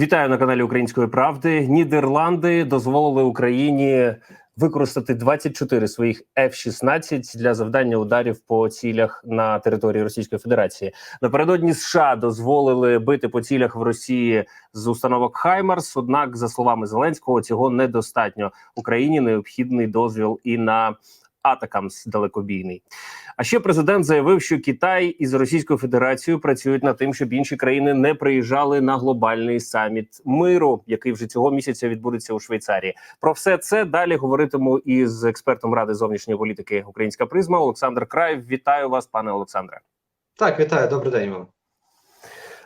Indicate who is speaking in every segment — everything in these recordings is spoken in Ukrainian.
Speaker 1: Вітаю на каналі Української правди. Нідерланди дозволили Україні використати 24 своїх F-16 для завдання ударів по цілях на території Російської Федерації. Напередодні США дозволили бити по цілях в Росії з установок Хаймарс. Однак, за словами Зеленського, цього недостатньо. Україні необхідний дозвіл і на Атакамс далекобійний. А ще президент заявив, що Китай із Російською Федерацією працюють над тим, щоб інші країни не приїжджали на глобальний саміт миру, який вже цього місяця відбудеться у Швейцарії. Про все це далі говоритиму із експертом ради зовнішньої політики Українська призма Олександр Краєв. Вітаю вас, пане Олександре.
Speaker 2: Так, вітаю, добрий день вам.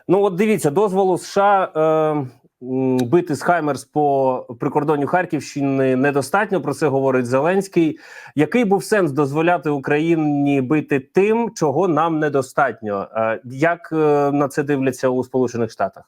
Speaker 1: Ну от дивіться, дозволу США е, бити з Хаймерс по прикордонню Харківщини недостатньо. Про це говорить Зеленський. Який був сенс дозволяти Україні бити тим, чого нам недостатньо? Е, як е, на це дивляться у Сполучених Штатах?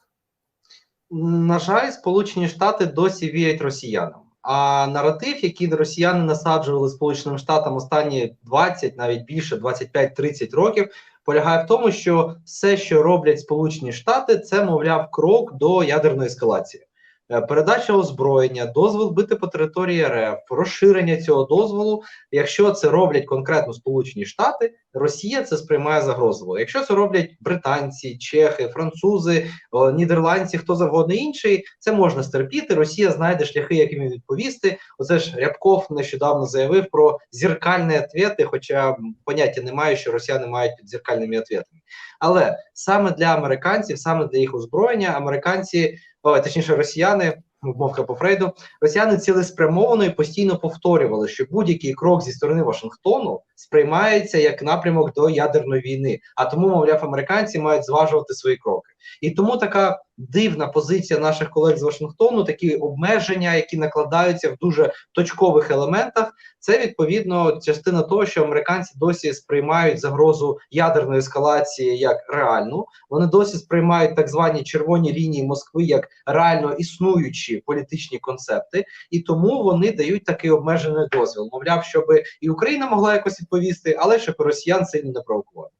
Speaker 2: На жаль, Сполучені Штати досі вірять росіянам. А наратив, який росіяни насаджували Сполученим Штатам останні 20, навіть більше 25-30 років, полягає в тому, що все, що роблять Сполучені Штати, це мовляв крок до ядерної ескалації. Е, Передача озброєння, дозвіл бити по території РФ, розширення цього дозволу. Якщо це роблять конкретно Сполучені Штати, Росія це сприймає загрозливо. Якщо це роблять британці, чехи, французи, нідерландці, хто завгодно інший, це можна стерпіти. Росія знайде шляхи, яким їм відповісти. Оце ж Рябков нещодавно заявив про зеркальні ответи, хоча поняття немає, що росіяни мають під зеркальними ответами. Але саме для американців, саме для їх озброєння, американці, точніше, росіяни. Мовка по Фрейду, росіяни цілеспрямовано і постійно повторювали, що будь-який крок зі сторони Вашингтону сприймається як напрямок до ядерної війни. А тому, мовляв, американці мають зважувати свої кроки. І тому така дивна позиція наших колег з Вашингтону, такі обмеження, які накладаються в дуже точкових елементах. Це відповідно частина того, що американці досі сприймають загрозу ядерної ескалації як реальну. Вони досі сприймають так звані червоні лінії Москви як реально існуючі політичні концепти, і тому вони дають такий обмежений дозвіл. Мовляв, щоб і Україна могла якось відповісти, але щоб росіян сильно не провокувати.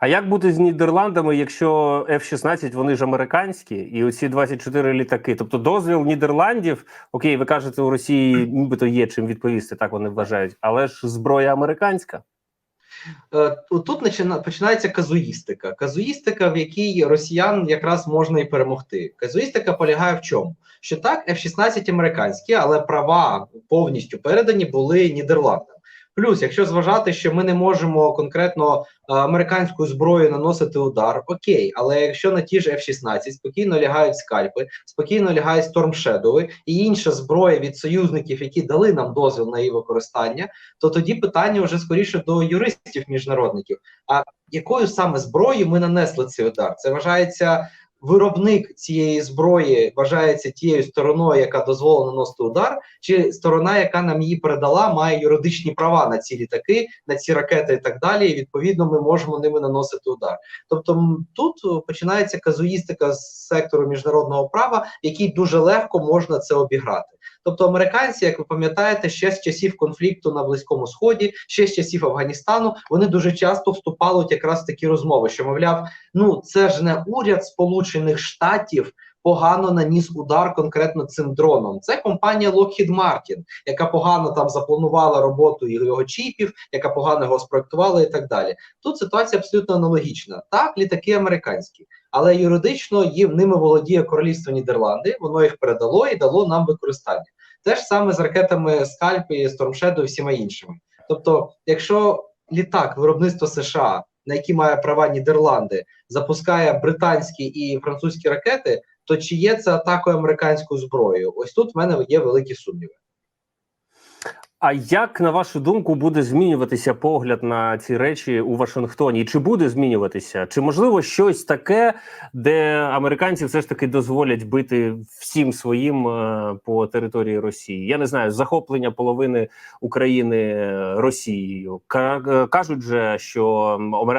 Speaker 1: А як бути з Нідерландами, якщо F-16 вони ж американські, і оці 24 літаки? Тобто дозвіл Нідерландів, окей, ви кажете, у Росії нібито є чим відповісти, так вони вважають, але ж зброя американська.
Speaker 2: Е, Тут почина- починається казуїстика. Казуїстика, в якій росіян якраз можна і перемогти. Казуїстика полягає в чому? Що так, F-16 американські, але права повністю передані були Нідерландам. Плюс, якщо зважати, що ми не можемо конкретно е, американською зброєю наносити удар, окей, але якщо на ті ж F-16 спокійно лягають скальпи, спокійно лягають Shadow і інша зброя від союзників, які дали нам дозвіл на її використання, то тоді питання вже скоріше до юристів міжнародників. А якою саме зброєю ми нанесли цей удар? Це вважається виробник цієї зброї, вважається тією стороною, яка дозволила наносити удар, чи сторона, яка нам її передала, має юридичні права на ці літаки, на ці ракети і так далі. І відповідно ми можемо ними наносити удар. Тобто тут починається казуїстика з сектору міжнародного права, який дуже легко можна це обіграти. Тобто американці, як ви пам'ятаєте, ще з часів конфлікту на Близькому Сході, ще з часів Афганістану, вони дуже часто вступали от якраз в такі розмови, що мовляв, ну це ж не уряд Сполучених Штатів. Погано наніс удар конкретно цим дроном. Це компанія Lockheed Martin, яка погано там запланувала роботу його чіпів, яка погано його спроектувала і так далі. Тут ситуація абсолютно аналогічна. Так, літаки американські, але юридично їм ними володіє королівство Нідерланди. Воно їх передало і дало нам використання. Те ж саме з ракетами Скальп і Shadow і всіма іншими. Тобто, якщо літак виробництва США, на які має права Нідерланди, запускає британські і французькі ракети, то чи є це атакою американською зброєю? Ось тут в мене є великі сумніви.
Speaker 1: А як на вашу думку буде змінюватися погляд на ці речі у Вашингтоні? Чи буде змінюватися? Чи можливо щось таке, де американці все ж таки дозволять бити всім своїм е, по території Росії? Я не знаю, захоплення половини України е, Росією. Е, кажуть же, що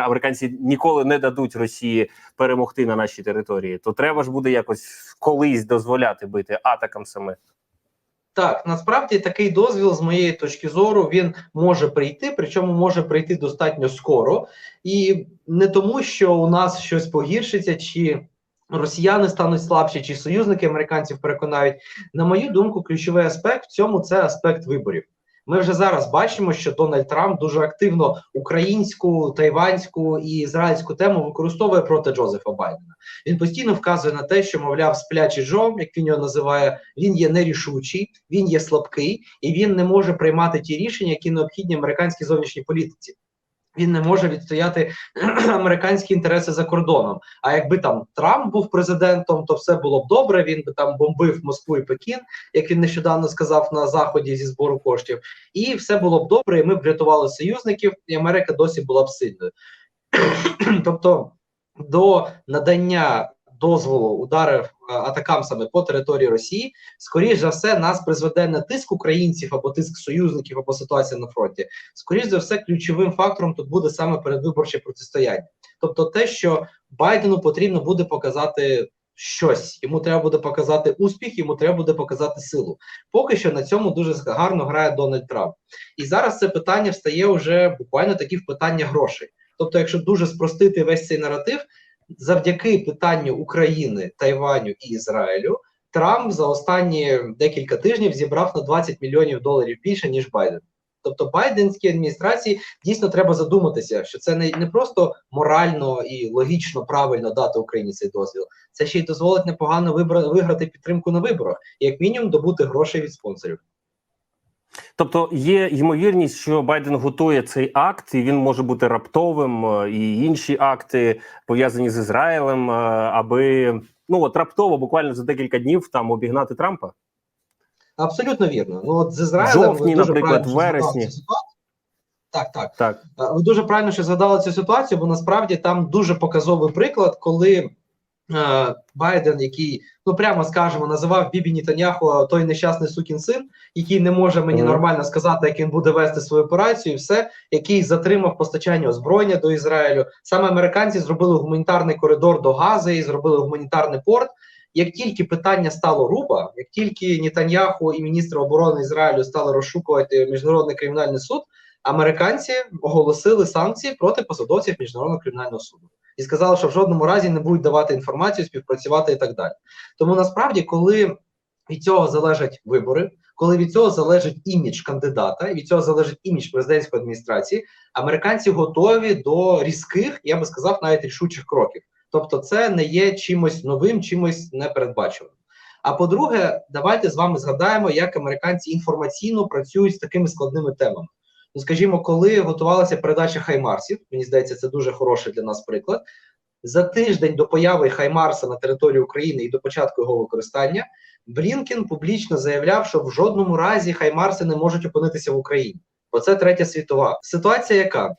Speaker 1: американці ніколи не дадуть Росії перемогти на нашій території. То треба ж буде якось колись дозволяти бити атакам саме.
Speaker 2: Так, насправді такий дозвіл, з моєї точки зору, він може прийти, причому може прийти достатньо скоро, і не тому, що у нас щось погіршиться, чи Росіяни стануть слабші, чи союзники американців переконають. На мою думку, ключовий аспект в цьому це аспект виборів. Ми вже зараз бачимо, що Дональд Трамп дуже активно українську, тайванську і ізраїльську тему використовує проти Джозефа Байдена. Він постійно вказує на те, що мовляв, сплячий Джо, як він його називає, він є нерішучий, він є слабкий, і він не може приймати ті рішення, які необхідні американській зовнішній політиці. Він не може відстояти американські інтереси за кордоном. А якби там Трамп був президентом, то все було б добре. Він би там бомбив Москву і Пекін, як він нещодавно сказав на заході зі збору коштів, і все було б добре. І ми б врятували союзників, і Америка досі була б сильною. тобто до надання дозволу ударів е, атакам саме по території Росії, скоріш за все, нас призведе не тиск українців або тиск союзників, або ситуація на фронті. Скоріш за все, ключовим фактором тут буде саме передвиборче протистояння. Тобто, те, що Байдену потрібно буде показати щось, йому треба буде показати успіх, йому треба буде показати силу. Поки що на цьому дуже гарно грає Дональд Трамп. І зараз це питання встає вже буквально такі в питання грошей. Тобто, якщо дуже спростити весь цей наратив, завдяки питанню України, Тайваню і Ізраїлю, Трамп за останні декілька тижнів зібрав на 20 мільйонів доларів більше ніж Байден. Тобто Байденській адміністрації дійсно треба задуматися, що це не, не просто морально і логічно правильно дати Україні цей дозвіл, це ще й дозволить непогано вибра, виграти підтримку на виборах, як мінімум добути грошей від спонсорів.
Speaker 1: Тобто є ймовірність, що Байден готує цей акт, і він може бути раптовим, е, і інші акти пов'язані з Ізраїлем, е, аби ну от раптово, буквально за декілька днів, там обігнати Трампа.
Speaker 2: Абсолютно вірно. Ну от з Ізраїлем
Speaker 1: Жовтні, наприклад, в вересні.
Speaker 2: Так, так.
Speaker 1: Так,
Speaker 2: Е, Ви дуже правильно що згадали цю ситуацію, бо насправді там дуже показовий приклад, коли Байден, який, ну прямо скажемо, називав Бібі Нітаняху той нещасний сукін син, який не може мені нормально сказати, як він буде вести свою операцію, і все, який затримав постачання озброєння до Ізраїлю. Саме американці зробили гуманітарний коридор до Гази і зробили гуманітарний порт. Як тільки питання стало руба, як тільки Нітаньяху і міністр оборони Ізраїлю стали розшукувати міжнародний кримінальний суд, американці оголосили санкції проти посадовців міжнародного кримінального суду і сказали, що в жодному разі не будуть давати інформацію, співпрацювати і так далі. Тому насправді, коли від цього залежать вибори, коли від цього залежить імідж кандидата, від цього залежить імідж президентської адміністрації, американці готові до різких, я би сказав, навіть рішучих кроків. Тобто, це не є чимось новим, чимось непередбачуваним. А по-друге, давайте з вами згадаємо, як американці інформаційно працюють з такими складними темами. Ну, скажімо, коли готувалася передача Хаймарсів, мені здається, це дуже хороший для нас приклад. За тиждень до появи Хаймарса на території України і до початку його використання, Блінкен публічно заявляв, що в жодному разі Хаймарси не можуть опинитися в Україні, бо це третя світова. Ситуація яка?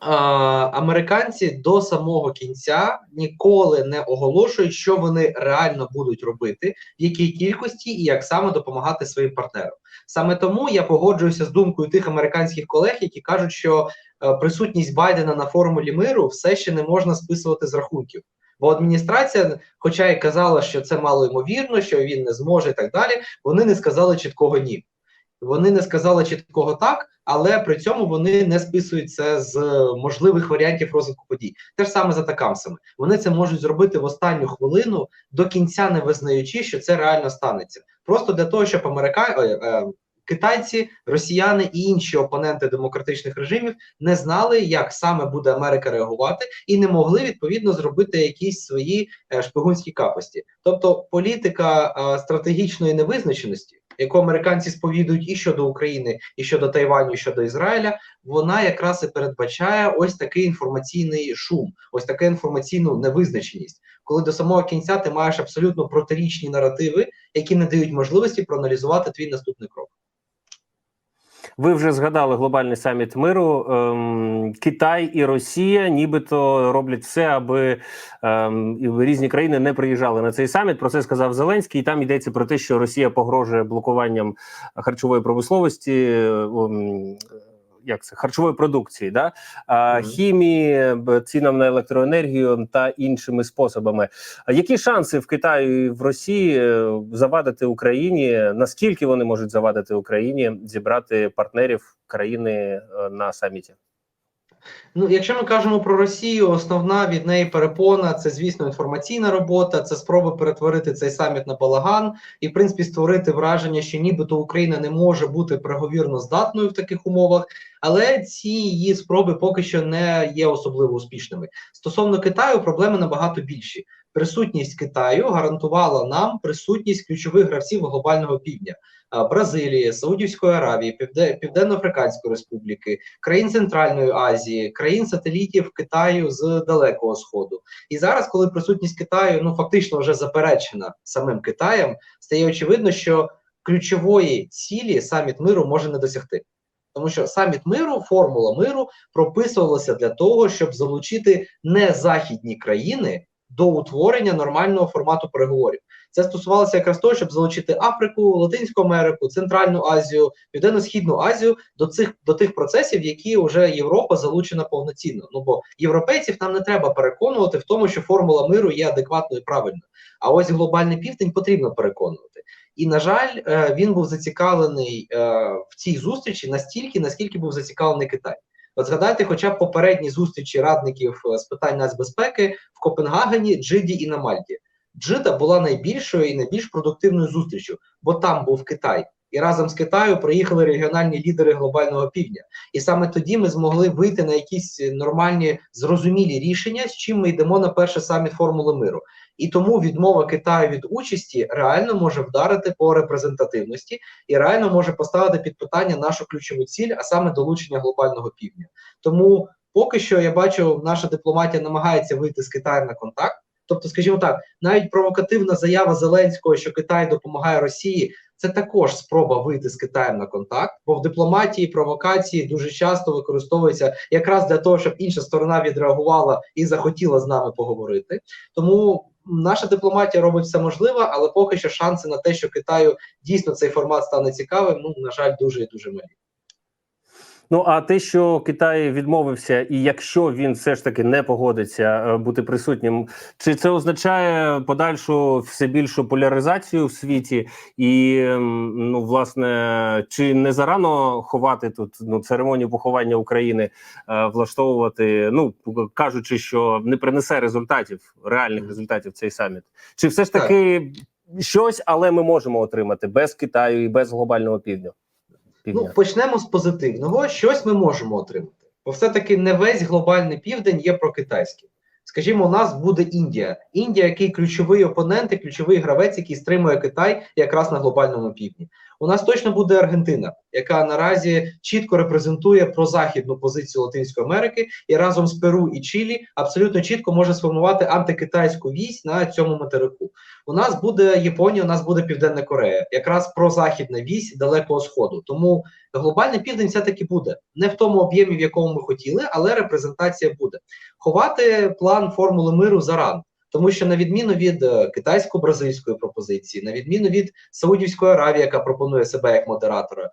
Speaker 2: Американці до самого кінця ніколи не оголошують, що вони реально будуть робити, в якій кількості і як саме допомагати своїм партнерам. Саме тому я погоджуюся з думкою тих американських колег, які кажуть, що е, присутність Байдена на формулі миру все ще не можна списувати з рахунків. Бо адміністрація, хоча й казала, що це мало ймовірно, що він не зможе і так далі, вони не сказали чіткого ні. Вони не сказали чіткого так, але при цьому вони не списують це з можливих варіантів розвитку подій. Те ж саме з атакамсами. Вони це можуть зробити в останню хвилину, до кінця не визнаючи, що це реально станеться. Просто для того, щоб америка... е, е, китайці, росіяни і інші опоненти демократичних режимів не знали, як саме буде Америка реагувати, і не могли відповідно зробити якісь свої е, шпигунські капості. Тобто політика е, стратегічної невизначеності, яку американці сповідують і щодо України, і щодо Тайваню, і щодо Ізраїля, вона якраз і передбачає ось такий інформаційний шум, ось таку інформаційну невизначеність, коли до самого кінця ти маєш абсолютно протирічні наративи, які не дають можливості проаналізувати твій наступний крок.
Speaker 1: Ви вже згадали глобальний саміт миру. Ем, Китай і Росія, нібито роблять все, аби ем, різні країни не приїжджали на цей саміт. Про це сказав Зеленський. І там йдеться про те, що Росія погрожує блокуванням харчової промисловості. ем, Як це харчової продукції, да а,
Speaker 2: Мгм.
Speaker 1: хімії, цінам на електроенергію та іншими способами. А які шанси в Китаї і в Росії е, завадити Україні? Наскільки вони можуть завадити Україні зібрати партнерів країни е, на саміті?
Speaker 2: Ну, якщо ми кажемо про Росію, основна від неї перепона це, звісно, інформаційна робота, це спроба перетворити цей саміт на балаган і, в принципі, створити враження, що нібито Україна не може бути переговірно здатною в таких умовах. Але ці її спроби поки що не є особливо успішними. Стосовно Китаю, проблеми набагато більші. Присутність Китаю гарантувала нам присутність ключових гравців глобального півдня. Бразилії, Саудівської Аравії, Південно-Африканської Республіки, країн Центральної Азії, країн-сателітів Китаю з Далекого Сходу. І зараз, коли присутність Китаю ну фактично вже заперечена самим Китаєм, стає очевидно, що ключової цілі саміт миру може не досягти. Тому що саміт миру, формула миру прописувалася для того, щоб залучити не західні країни до утворення нормального формату переговорів. Це стосувалося якраз того, щоб залучити Африку, Латинську Америку, Центральну Азію, Південно-Східну Азію до цих до тих процесів, які вже Європа залучена повноцінно. Ну бо європейців нам не треба переконувати в тому, що формула миру є адекватною і правильною. А ось глобальний південь потрібно переконувати. І на жаль, е, він був зацікавлений е, в цій зустрічі настільки, наскільки був зацікавлений Китай. От згадайте, хоча б попередні зустрічі радників е, з питань нацбезпеки в Копенгагені, Джиді і на Мальті. Джида була найбільшою і найбільш продуктивною зустрічю, бо там був Китай. І разом з Китаю приїхали регіональні лідери глобального півдня. І саме тоді ми змогли вийти на якісь нормальні зрозумілі рішення, з чим ми йдемо на перший саміт формули миру. І тому відмова Китаю від участі реально може вдарити по репрезентативності і реально може поставити під питання нашу ключову ціль, а саме долучення глобального півдня. Тому поки що я бачу, наша дипломатія намагається вийти з Китаєм на контакт. Тобто, скажімо так, навіть провокативна заява Зеленського, що Китай допомагає Росії, це також спроба вийти з Китаєм на контакт, бо в дипломатії провокації дуже часто використовуються якраз для того, щоб інша сторона відреагувала і захотіла з нами поговорити. Тому наша дипломатія робить все можливе, але поки що шанси на те, що Китаю дійсно цей формат стане цікавим, ну на жаль, дуже і дуже малі.
Speaker 1: Ну а те, що Китай відмовився, і якщо він все ж таки не погодиться е, бути присутнім, чи це означає подальшу все більшу поляризацію в світі? І ем, ну власне, чи не зарано ховати тут ну церемонію поховання України, е, влаштовувати? Ну кажучи, що не принесе результатів, реальних результатів цей саміт, чи все ж таки щось, але ми можемо отримати без Китаю і без глобального півдня?
Speaker 2: Ну, почнемо з позитивного. Щось ми можемо отримати. Бо все-таки не весь глобальний південь є прокитайським. Скажімо, у нас буде Індія. Індія, який ключовий опонент і ключовий гравець, який стримує Китай якраз на глобальному півдні. У нас точно буде Аргентина, яка наразі чітко репрезентує прозахідну позицію Латинської Америки, і разом з Перу і Чилі абсолютно чітко може сформувати антикитайську вісь на цьому материку. У нас буде Японія, у нас буде Південна Корея, якраз прозахідна вісь далекого сходу. Тому глобальний південь все таки буде не в тому об'ємі, в якому ми хотіли, але репрезентація буде. Ховати план формули миру зарано. Тому що на відміну від е, китайсько-бразильської пропозиції, на відміну від Саудівської Аравії, яка пропонує себе як модератора,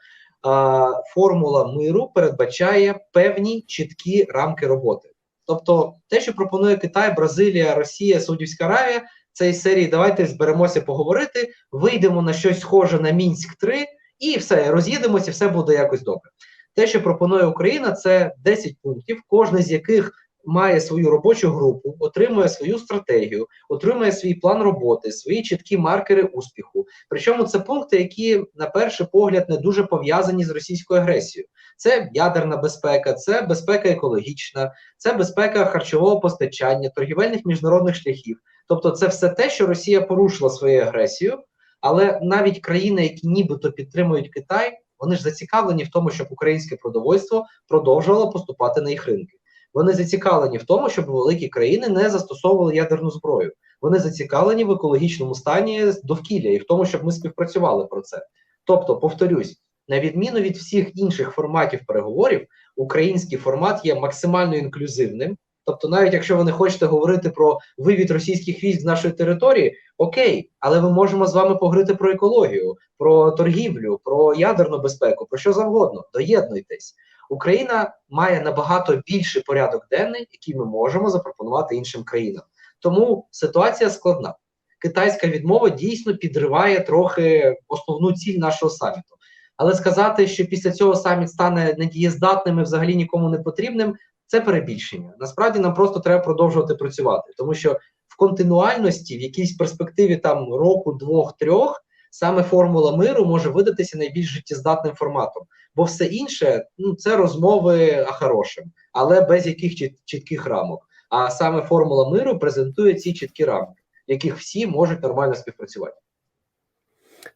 Speaker 2: формула миру передбачає певні чіткі рамки роботи. Тобто, те, що пропонує Китай, Бразилія, Росія, Саудівська Аравія, це із серії давайте зберемося поговорити, вийдемо на щось схоже на мінськ 3 і все роз'їдемося, все буде якось добре. Те, що пропонує Україна, це 10 пунктів, кожен з яких має свою робочу групу, отримує свою стратегію, отримує свій план роботи, свої чіткі маркери успіху. Причому це пункти, які на перший погляд не дуже пов'язані з російською агресією. Це ядерна безпека, це безпека екологічна, це безпека харчового постачання, торгівельних міжнародних шляхів. Тобто, це все те, що Росія порушила своєю агресією, але навіть країни, які нібито підтримують Китай, вони ж зацікавлені в тому, щоб українське продовольство продовжувало поступати на їх ринки. Вони зацікавлені в тому, щоб великі країни не застосовували ядерну зброю. Вони зацікавлені в екологічному стані довкілля і в тому, щоб ми співпрацювали про це. Тобто, повторюсь, на відміну від всіх інших форматів переговорів, український формат є максимально інклюзивним. Тобто, навіть якщо ви не хочете говорити про вивід російських військ з нашої території, окей, але ми можемо з вами поговорити про екологію, про торгівлю, про ядерну безпеку, про що завгодно. Доєднуйтесь. Україна має набагато більший порядок денний, який ми можемо запропонувати іншим країнам. Тому ситуація складна. Китайська відмова дійсно підриває трохи основну ціль нашого саміту. Але сказати, що після цього саміт стане недієздатним і взагалі нікому не потрібним, це перебільшення. Насправді нам просто треба продовжувати працювати, тому що в континуальності, в якійсь перспективі там року, двох, трьох, саме формула миру може видатися найбільш життєздатним форматом, бо все інше ну це розмови хорошим, але без яких чіт- чітких рамок. А саме формула миру презентує ці чіткі рамки, в яких всі можуть нормально співпрацювати.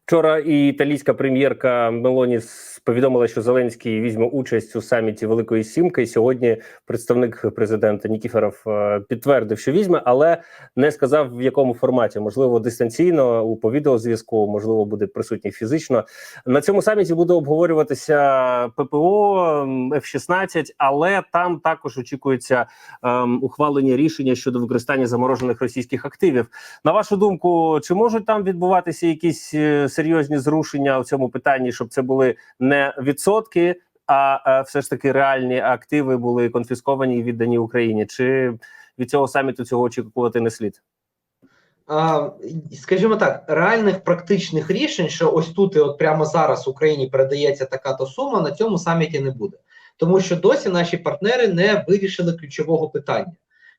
Speaker 1: Вчора і італійська прем'єрка Мелоні повідомила, що Зеленський візьме участь у саміті Великої Сімки. І Сьогодні представник президента Нікіферов е, підтвердив, що візьме, але не сказав в якому форматі. Можливо, дистанційно у по відеозв'язку, можливо, буде присутній фізично. На цьому саміті буде обговорюватися ППО м, F-16, але там також очікується ем, ухвалення рішення щодо використання заморожених російських активів. На вашу думку, чи можуть там відбуватися якісь е, серйозні зрушення у цьому питанні, щоб це були не відсотки, а е, все ж таки реальні активи були конфісковані і віддані Україні? Чи від цього саміту цього очікувати не слід?
Speaker 2: Скажімо так, реальних практичних рішень, що ось тут і от прямо зараз Україні передається така то сума, на цьому саміті не буде, тому що досі наші партнери не вирішили ключового питання.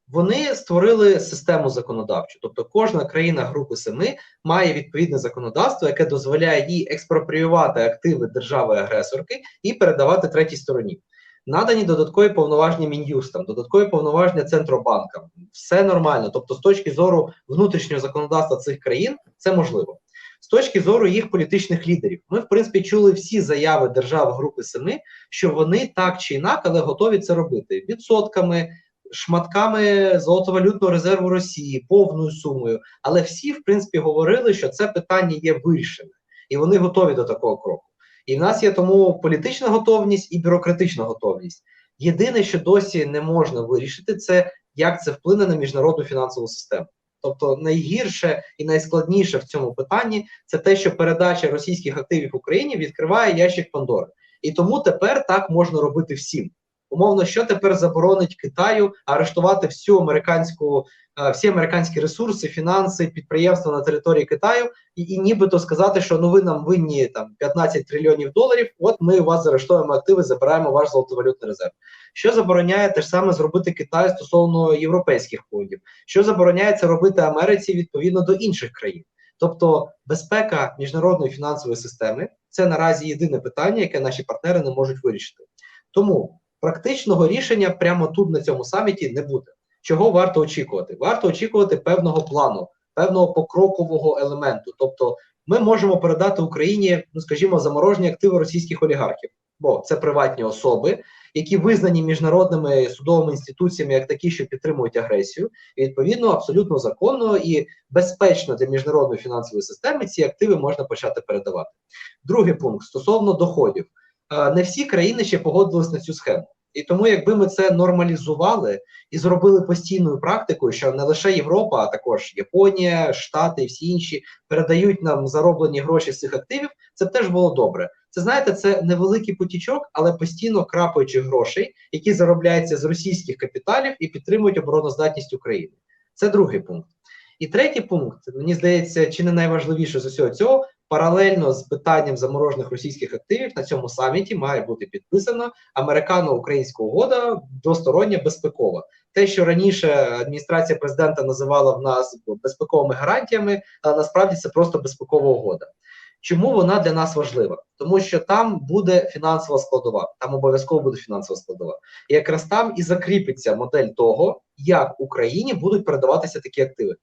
Speaker 2: Вони створили систему законодавчу, тобто кожна країна Групи Семи має відповідне законодавство, яке дозволяє їй експропріювати активи держави-агресорки і передавати третій стороні. Надані додаткові повноваження мін'юстам, додаткові повноваження центробанкам. Все нормально. Тобто, з точки зору внутрішнього законодавства цих країн, це можливо. З точки зору їх політичних лідерів, ми в принципі чули всі заяви держав Групи Семи, що вони так чи інак, але готові це робити відсотками, шматками золотовалютного резерву Росії, повною сумою. Але всі, в принципі, говорили, що це питання є вирішене, і вони готові до такого кроку. І в нас є тому політична готовність і бюрократична готовність. Єдине, що досі не можна вирішити, це як це вплине на міжнародну фінансову систему. Тобто найгірше і найскладніше в цьому питанні це те, що передача російських активів Україні відкриває ящик Пандори. І тому тепер так можна робити всім. Умовно, що тепер заборонить Китаю арештувати всю американську, е, всі американські ресурси, фінанси, підприємства на території Китаю, і, і нібито сказати, що ну ви нам винні там 15 трильйонів доларів. От ми у вас заарештуємо активи, забираємо ваш золотовалютний резерв. Що забороняє те ж саме зробити Китай стосовно європейських фондів? Що забороняє це робити Америці відповідно до інших країн? Тобто безпека міжнародної фінансової системи це наразі єдине питання, яке наші партнери не можуть вирішити. Тому практичного рішення прямо тут на цьому саміті не буде. Чого варто очікувати? Варто очікувати певного плану, певного покрокового елементу. Тобто, ми можемо передати Україні, ну скажімо, заморожені активи російських олігархів, бо це приватні особи, які визнані міжнародними судовими інституціями як такі, що підтримують агресію, і відповідно абсолютно законно і безпечно для міжнародної фінансової системи ці активи можна почати передавати. Другий пункт стосовно доходів. Е, Не всі країни ще погодились на цю схему. І тому, якби ми це нормалізували і зробили постійною практикою, що не лише Європа, а також Японія, Штати і всі інші передають нам зароблені гроші з цих активів, це б теж було добре. Це знаєте, це невеликий потічок, але постійно крапаючи грошей, які заробляються з російських капіталів і підтримують обороноздатність України. Це другий пункт. І третій пункт, мені здається, чи не найважливіше з усього цього, паралельно з питанням заморожених російських активів на цьому саміті має бути підписана американо-українська угода двостороння безпекова. Те, що раніше адміністрація президента називала в нас безпековими гарантіями, а насправді це просто безпекова угода. Чому вона для нас важлива? Тому що там буде фінансова складова, там обов'язково буде фінансова складова. І якраз там і закріпиться модель того, як Україні будуть передаватися такі активи.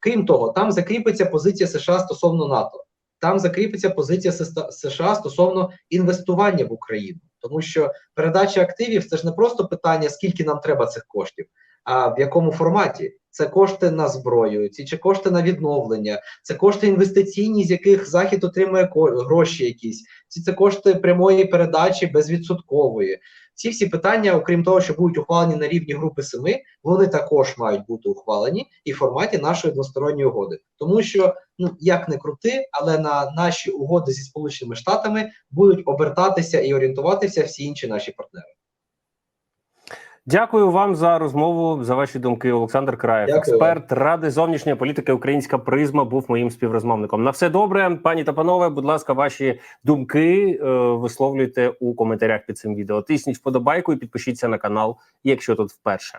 Speaker 2: Крім того, там закріпиться позиція США стосовно НАТО, там закріпиться позиція США стосовно інвестування в Україну, тому що передача активів це ж не просто питання, скільки нам треба цих коштів, а в якому форматі. Це кошти на зброю, ці чи кошти на відновлення, це кошти інвестиційні, з яких захід отримує гроші якісь, ці це кошти прямої передачі безвідсоткової. Ці всі питання, окрім того, що будуть ухвалені на рівні групи семи, вони також мають бути ухвалені і в форматі нашої двосторонньої угоди, тому що ну як не крути, але на наші угоди зі сполученими штатами будуть обертатися і орієнтуватися всі інші наші партнери.
Speaker 1: Дякую вам за розмову за ваші думки. Олександр Краєв,
Speaker 2: Дякую
Speaker 1: експерт ради зовнішньої політики Українська призма, був моїм співрозмовником. На все добре, пані та панове. Будь ласка, ваші думки е, висловлюйте у коментарях під цим відео. Тисніть вподобайку і підпишіться на канал, якщо тут вперше.